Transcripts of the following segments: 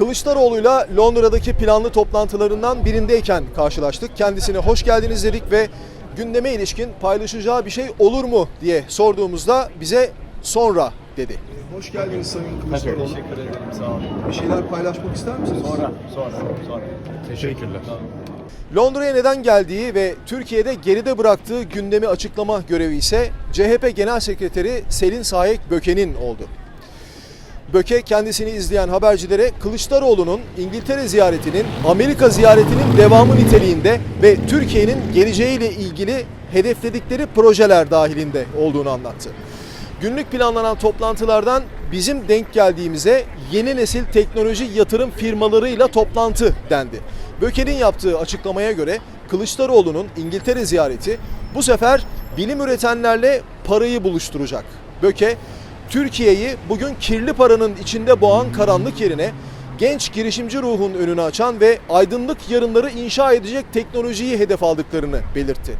Kılıçdaroğlu'yla Londra'daki planlı toplantılarından birindeyken karşılaştık. Kendisine hoş geldiniz dedik ve gündeme ilişkin paylaşacağı bir şey olur mu diye sorduğumuzda bize sonra dedi. Hoş geldiniz Sayın Kılıçdaroğlu. Teşekkür ederim. Sağ olun. Bir şeyler paylaşmak ister misiniz? Sonra, sonra, sonra. Teşekkürler. Londra'ya neden geldiği ve Türkiye'de geride bıraktığı gündemi açıklama görevi ise CHP Genel Sekreteri Selin Sayek Böke'nin oldu. Böke kendisini izleyen habercilere Kılıçdaroğlu'nun İngiltere ziyaretinin Amerika ziyaretinin devamı niteliğinde ve Türkiye'nin geleceğiyle ilgili hedefledikleri projeler dahilinde olduğunu anlattı. Günlük planlanan toplantılardan bizim denk geldiğimize yeni nesil teknoloji yatırım firmalarıyla toplantı dendi. Böke'nin yaptığı açıklamaya göre Kılıçdaroğlu'nun İngiltere ziyareti bu sefer bilim üretenlerle parayı buluşturacak. Böke, Türkiye'yi bugün kirli paranın içinde boğan karanlık yerine genç girişimci ruhun önünü açan ve aydınlık yarınları inşa edecek teknolojiyi hedef aldıklarını belirtti.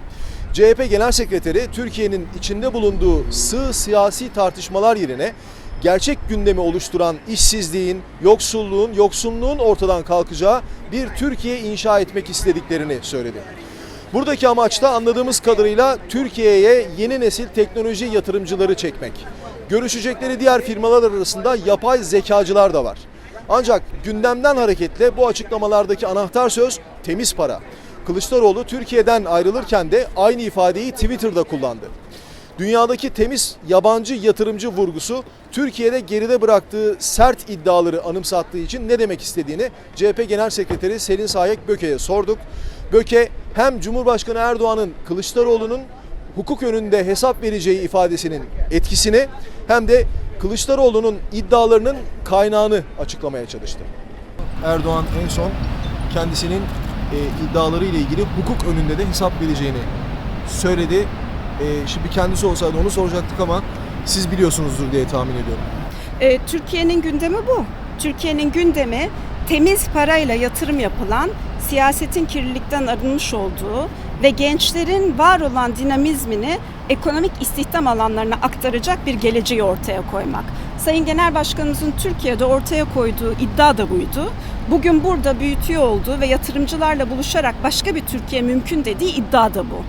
CHP Genel Sekreteri Türkiye'nin içinde bulunduğu sığ siyasi tartışmalar yerine gerçek gündemi oluşturan işsizliğin, yoksulluğun, yoksunluğun ortadan kalkacağı bir Türkiye inşa etmek istediklerini söyledi. Buradaki amaç da anladığımız kadarıyla Türkiye'ye yeni nesil teknoloji yatırımcıları çekmek. Görüşecekleri diğer firmalar arasında yapay zekacılar da var. Ancak gündemden hareketle bu açıklamalardaki anahtar söz temiz para. Kılıçdaroğlu Türkiye'den ayrılırken de aynı ifadeyi Twitter'da kullandı. Dünyadaki temiz yabancı yatırımcı vurgusu Türkiye'de geride bıraktığı sert iddiaları anımsattığı için ne demek istediğini CHP Genel Sekreteri Selin Sayek Böke'ye sorduk. Böke hem Cumhurbaşkanı Erdoğan'ın Kılıçdaroğlu'nun hukuk önünde hesap vereceği ifadesinin etkisini hem de Kılıçdaroğlu'nun iddialarının kaynağını açıklamaya çalıştı. Erdoğan en son kendisinin e, iddiaları ile ilgili hukuk önünde de hesap vereceğini söyledi. E, şimdi kendisi olsaydı onu soracaktık ama siz biliyorsunuzdur diye tahmin ediyorum. E, Türkiye'nin gündemi bu. Türkiye'nin gündemi temiz parayla yatırım yapılan, siyasetin kirlilikten arınmış olduğu ve gençlerin var olan dinamizmini ekonomik istihdam alanlarına aktaracak bir geleceği ortaya koymak. Sayın Genel Başkanımızın Türkiye'de ortaya koyduğu iddia da buydu. Bugün burada büyütüyor olduğu ve yatırımcılarla buluşarak başka bir Türkiye mümkün dediği iddia da bu.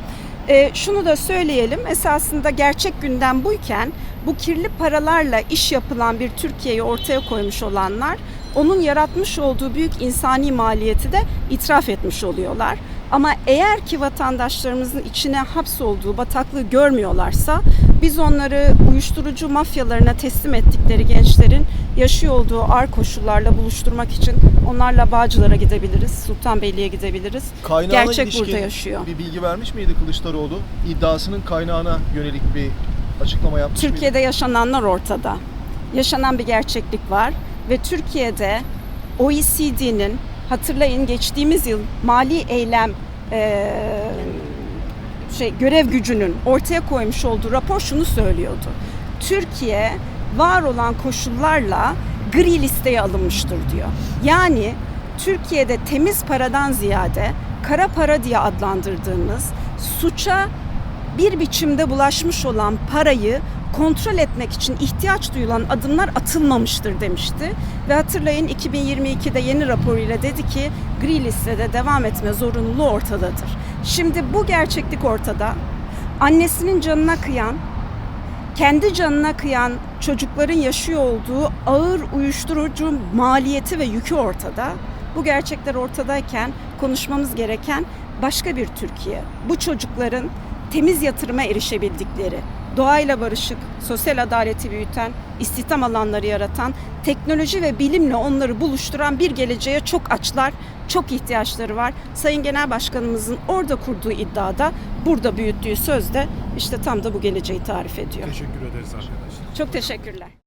E, şunu da söyleyelim esasında gerçek gündem buyken bu kirli paralarla iş yapılan bir Türkiye'yi ortaya koymuş olanlar onun yaratmış olduğu büyük insani maliyeti de itiraf etmiş oluyorlar. Ama eğer ki vatandaşlarımızın içine hapsolduğu bataklığı görmüyorlarsa biz onları uyuşturucu mafyalarına teslim ettikleri gençlerin yaşıyor olduğu ağır koşullarla buluşturmak için onlarla Bağcılar'a gidebiliriz, Sultanbeyli'ye gidebiliriz. Kaynağına Gerçek burada yaşıyor. bir bilgi vermiş miydi Kılıçdaroğlu? İddiasının kaynağına yönelik bir açıklama yapmış? Türkiye'de yaşananlar ortada. Yaşanan bir gerçeklik var ve Türkiye'de OECD'nin hatırlayın geçtiğimiz yıl mali eylem eee, şey görev gücünün ortaya koymuş olduğu rapor şunu söylüyordu. Türkiye var olan koşullarla gri listeye alınmıştır diyor. Yani Türkiye'de temiz paradan ziyade kara para diye adlandırdığımız suça bir biçimde bulaşmış olan parayı kontrol etmek için ihtiyaç duyulan adımlar atılmamıştır demişti. Ve hatırlayın 2022'de yeni raporuyla dedi ki gri listede devam etme zorunluluğu ortadadır. Şimdi bu gerçeklik ortada. Annesinin canına kıyan, kendi canına kıyan çocukların yaşıyor olduğu ağır uyuşturucu maliyeti ve yükü ortada. Bu gerçekler ortadayken konuşmamız gereken başka bir Türkiye. Bu çocukların temiz yatırıma erişebildikleri, doğayla barışık, sosyal adaleti büyüten, istihdam alanları yaratan, teknoloji ve bilimle onları buluşturan bir geleceğe çok açlar, çok ihtiyaçları var. Sayın Genel Başkanımızın orada kurduğu iddiada, burada büyüttüğü sözde işte tam da bu geleceği tarif ediyor. Teşekkür ederiz arkadaşlar. Çok teşekkürler.